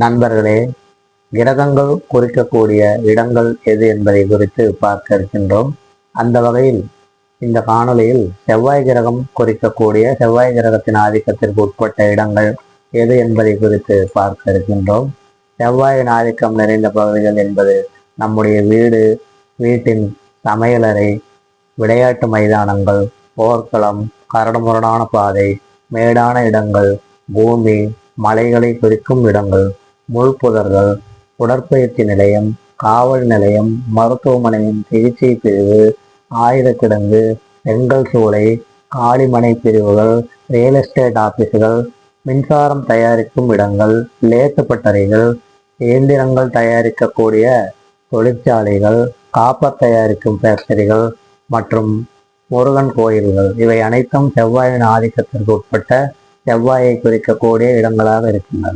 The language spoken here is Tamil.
நண்பர்களே கிரகங்கள் குறிக்கக்கூடிய இடங்கள் எது என்பதை குறித்து பார்க்க இருக்கின்றோம். அந்த வகையில் இந்த காணொலியில் செவ்வாய் கிரகம் குறிக்கக்கூடிய செவ்வாய் கிரகத்தின் ஆதிக்கத்திற்கு உட்பட்ட இடங்கள் எது என்பதை குறித்து பார்க்க இருக்கின்றோம். செவ்வாயின் ஆதிக்கம் நிறைந்த பகுதிகள் என்பது நம்முடைய வீடு வீட்டின் சமையலறை விளையாட்டு மைதானங்கள் போர்க்களம் கரடுமுரடான பாதை மேடான இடங்கள் பூமி மலைகளை குறிக்கும் இடங்கள் முழுப்புதர்கள் உடற்பயிற்சி நிலையம் காவல் நிலையம் மருத்துவமனையின் சிகிச்சை பிரிவு ஆயுத கிடங்கு சூளை காளிமனை பிரிவுகள் ரியல் எஸ்டேட் ஆபீஸ்கள் மின்சாரம் தயாரிக்கும் இடங்கள் லேத்து பட்டறைகள் இயந்திரங்கள் தயாரிக்கக்கூடிய தொழிற்சாலைகள் காப்பர் தயாரிக்கும் ஃபேக்டரிகள் மற்றும் முருகன் கோயில்கள். இவை அனைத்தும் செவ்வாயின் ஆதிக்கத்திற்கு உட்பட்ட செவ்வாயை குறிக்கக்கூடிய இடங்களாக இருக்கின்றன.